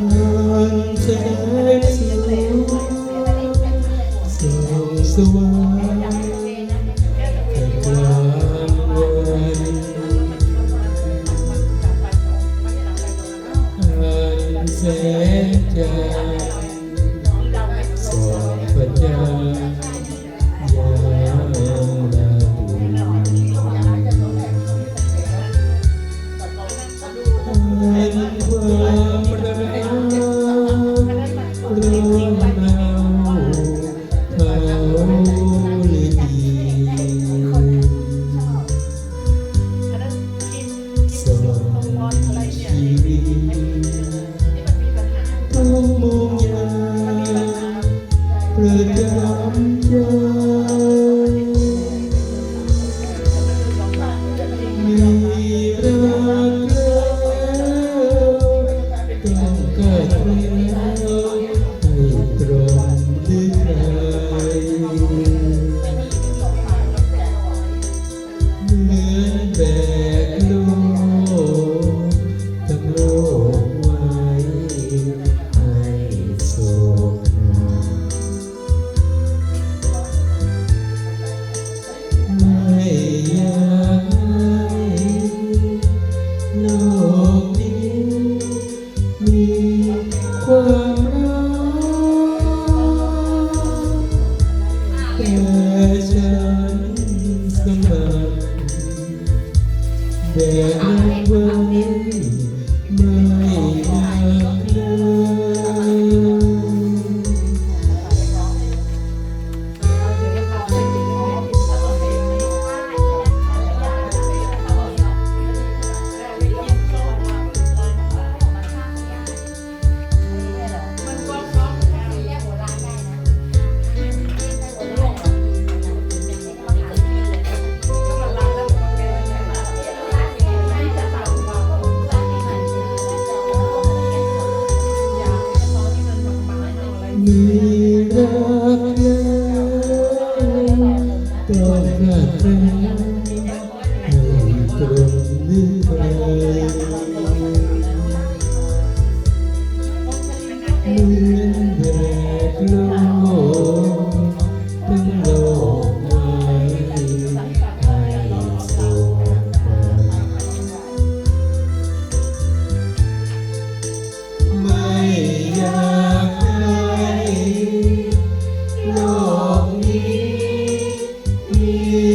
นแสนสุขสู่สวรรค์ ดำใจมีรักแล้วต้องกิด กนี้ มีความรักแต่ฉันสมัครเดิน มีรักแล้วต้องกแล้ให้ตรงนี้ไปเหมืลม you.